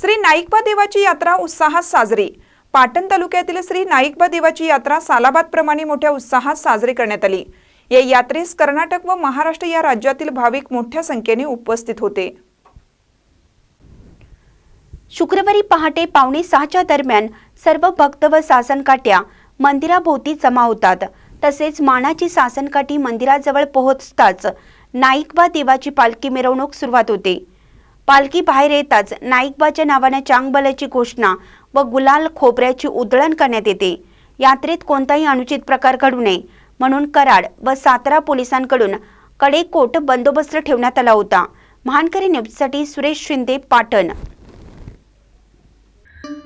श्री नाईकबा देवाची यात्रा उत्साहात साजरी. पाटण तालुक्यातील श्री नाईकबा देवाची यात्रा सालाबाद प्रमाणे मोठ्या उत्साहात साजरी करण्यात आली. या यात्रेस कर्नाटक व महाराष्ट्र या राज्यातील भाविक मोठ्या संख्येने उपस्थित होते. शुक्रवारी पहाटे पावणे सहाच्या दरम्यान सर्व भक्त व सासनकाठ्या मंदिराभोवती जमा होतात. तसेच मानाची सासनकाठी मंदिराजवळ पोहोचताच नाईकबा देवाची पालखी मिरवणूक सुरुवात होते. पालखी बाहेर येताच नाईकबाच्या नावाने चांगबलाची घोषणा व गुलाल खोबऱ्याची उधळण करण्यात येते. यात्रेत कोणताही अनुचित प्रकार घडू नये म्हणून कराड व सातारा पोलिसांकडून कडेकोट बंदोबस्त ठेवण्यात आला होता. महानकरी न्यूजसाठी सुरेश शिंदे पाटण.